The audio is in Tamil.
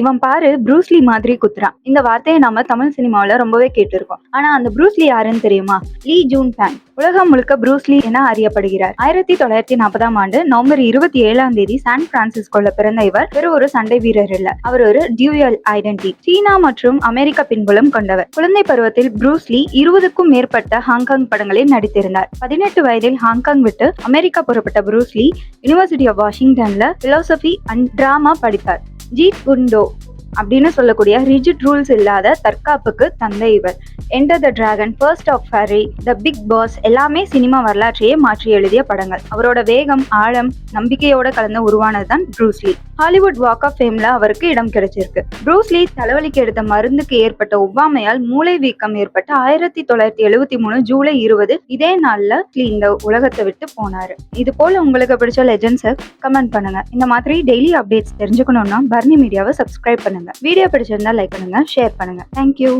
இவன் பாரு ப்ரூஸ்லி மாதிரி குத்துறான். இந்த வார்த்தையை நாம தமிழ் சினிமாவில் ரொம்பவே கேட்டிருக்கோம். ஆனா அந்த ப்ரூஸ்லி யாருன்னு தெரியுமா? Lee Jun Fan. உலகம் முழுக்க ப்ரூஸ்லி என அறியப்படுகிறார். ஆயிரத்தி தொள்ளாயிரத்தி நாற்பதாம் ஆண்டு நவம்பர் இருபத்தி ஏழாம் தேதி சான் பிரான்சிஸ்கோல பிறந்த இவர் வெறும் ஒரு சண்டை வீரர் இல்ல. அவர் ஒரு டியூயல் ஐடென்டி சீனா மற்றும் அமெரிக்க பின்புலம் கொண்டவர். குழந்தை பருவத்தில் ப்ரூஸ்லி இருபதுக்கும் மேற்பட்ட ஹாங்காங் படங்களில் நடித்திருந்தார். பதினெட்டு வயதில் ஹாங்காங் விட்டு அமெரிக்கா புறப்பட்ட ப்ரூஸ்லி யுனிவர்சிட்டி ஆஃப் வாஷிங்டன்ல பிலோசபி அண்ட் டிராமா படித்தார். जीत गुंडो। அப்படின்னு சொல்லக்கூடிய ரிஜிட் ரூல்ஸ் இல்லாத தற்காப்புக்கு தந்தை இவர். Enter the Dragon Fist of Fury The Big Boss எல்லாமே சினிமா வரலாற்றையே மாற்றி எழுதிய படங்கள். அவரோட வேகம் ஆழம் நம்பிக்கையோட கலந்து உருவானது தான் Bruce Lee Hollywood Walk of ஃபேம்ல அவருக்கு இடம் கிடைச்சிருக்கு. ப்ரூஸ்லி தலைவலிக்கு எடுத்த மருந்துக்கு ஏற்பட்ட ஒவ்வாமையால் மூளை வீக்கம் ஏற்பட்டு ஆயிரத்தி தொள்ளாயிரத்தி எழுவத்தி மூணு ஜூலை இருபது இதே நாள்ல இந்த உலகத்தை விட்டு போனாரு. இது போல உங்களுக்கு பிடிச்ச லெஜன்ஸை கமெண்ட் பண்ணுங்க. இந்த மாதிரி டெய்லி அப்டேட்ஸ் தெரிஞ்சுக்கணும்னா பர்னி மீடியாவை சப்ஸ்கிரைப் பண்ணுங்க. வீடியோ பிடிச்சிருந்தா லைக் பண்ணுங்க ஷேர் பண்ணுங்க. Thank you